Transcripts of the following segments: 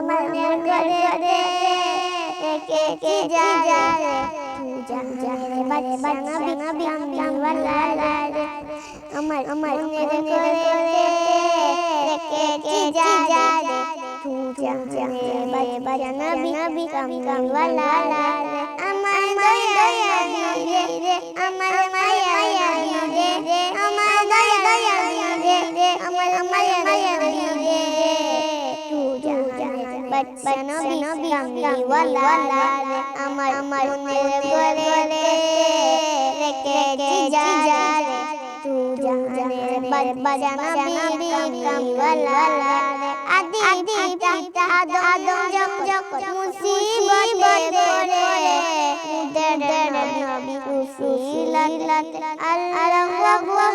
আমার ঘরে রেখে কে যা যা রে তুই জাহানের বাদশা নবী রে আমার আমার মনের ঘরে রেখে কে যা যা বাদশা নবী কামলিওয়ালা আমার বাদশা নবী কামলিওয়ালা আমার আমার মনের ঘরে রেখেছি যা যা তু জাহানের বাদশা নবী কামলিওয়ালা রে আদি পিতা আদম আদম জম জগৎ মুসিবতে পড়ে মুদের নবী উসিলাত আল্লাহু আকবার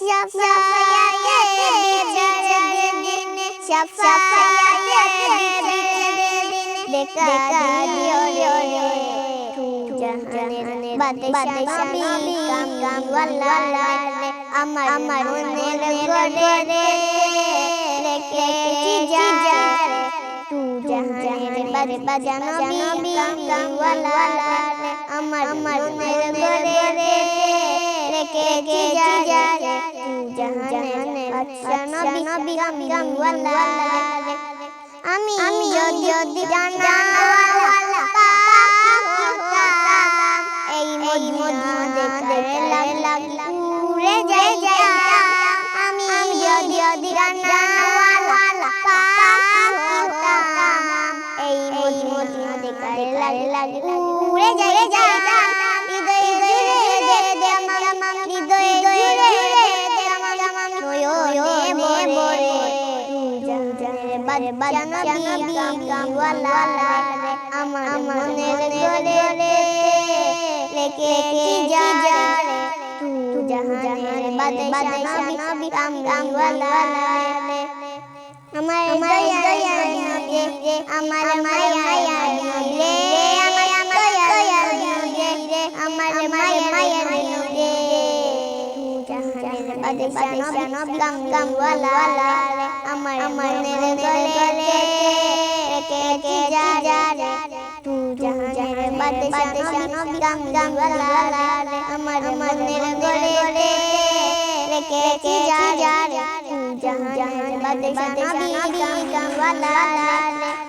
শাফায়াতে কাম ওয়ালা রে আমার আমার মনের আমি যদি এই উড়ে যাই আমি যদি এই উড়ে যাই আমার মনের ঘরে রেখে যা তু জাহানের বাদশা নবী কামওয়ালা রে আমার দয়া দয়া আমার মায়া জাহানের বাদশা নবী কামওয়ালা রে আমার মনের ঘরে রেখে যা যা রে তু জাহানের বাদশা নবী কামওয়ালা রে আমার মনের ঘরে রেখে যা যা রে তু জাহানের বাদশা নবী কামওয়ালা রে